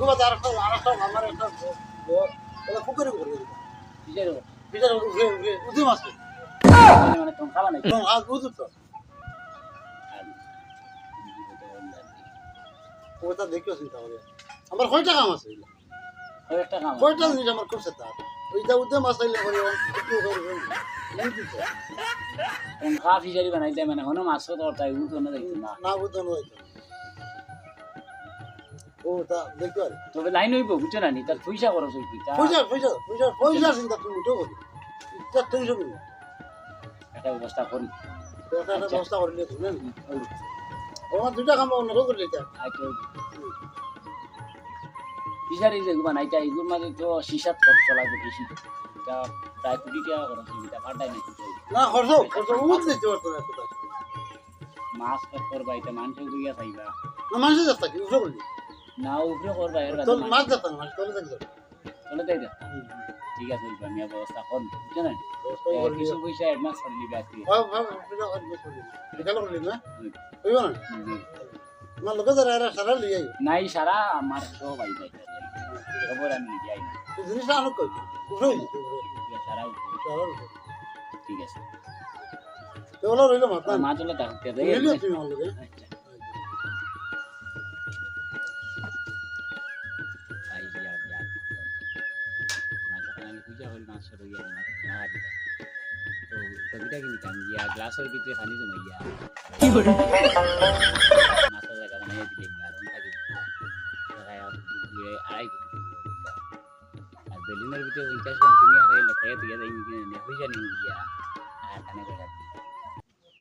বাদ আর একটা আর একটা আমার একটা পুকুরে করে দিল বিচার উঠে উঠে উঠে মাছ মানে তুমি খাবা নাকি হাত বুঝু তো ওটা দেখিও চিন্তা করে আমার কয়টা কাম আছে? কাম কয়টা জিনিস আমার করছে তার ওইটা উঠে মাছ আইলে করে একটু করে মানে হনো মাছ তো তাই উঠো না না। না নয় ও তা দেখতে পারে। তবে লাইন হইব বুঝছ না নি? তার পয়সা খরচ হইবি পয়সা পয়সা পয়সা পয়সা চিন্তা তুমি করি এটা টেনশন নেই একটা ব্যবস্থা করি। একটা একটা ব্যবস্থা করে নিয়ে তুমি আমার দুইটা কাম অন্য করে নিতে। আচ্ছা ফিশারি যে বানাইতে এগুলোর মাঝে তো সিসাত খরচ লাগবে বেশি। তা প্রায় কোটি টাকা খরচ হইবি তা ফাটাই নাই না খরচ খরচ উঠ দিতে পারতো না মাছ করবা এটা মানুষ গিয়া খাইবা। না মানুষের যাত্রা কি উঠে করলি না উপরে করবা এর বাদে মাছ যাত্রা না মাছ তোলে দেখতে চলে তাই দেখ ঠিক আছে ওই আমি ব্যবস্থা করব বুঝছ না? কিছু পয়সা অ্যাডভান্স করে দিবে আজকে বিকাল করলি না? ওই না? আমার লোকে যারা এরা সারা লিয়ে আইব। নাই সারা আমার সব আই যাই। খবর আমি যাই না এই জিনিসটা আনুক কই উঠে। সারা ঠিক আছে। ওগুলো রইল মাথা মা চলে থাকতে রইল তুমি লোকে। আচ্ছা। পূজা হল না রইয়া মাছ না তো কবিতা কি নিতাম গিয়া গ্লাসের ভিতরে পানি জমাইয়া কি করে মাছের জায়গা বানাই দিলে আর থাকি। আড়াই আর বেলুনের ভিতরে পঞ্চাশ গ্রাম চিনি আর এই দিয়ে যাই হয়ে জানি গিয়া। আর কানে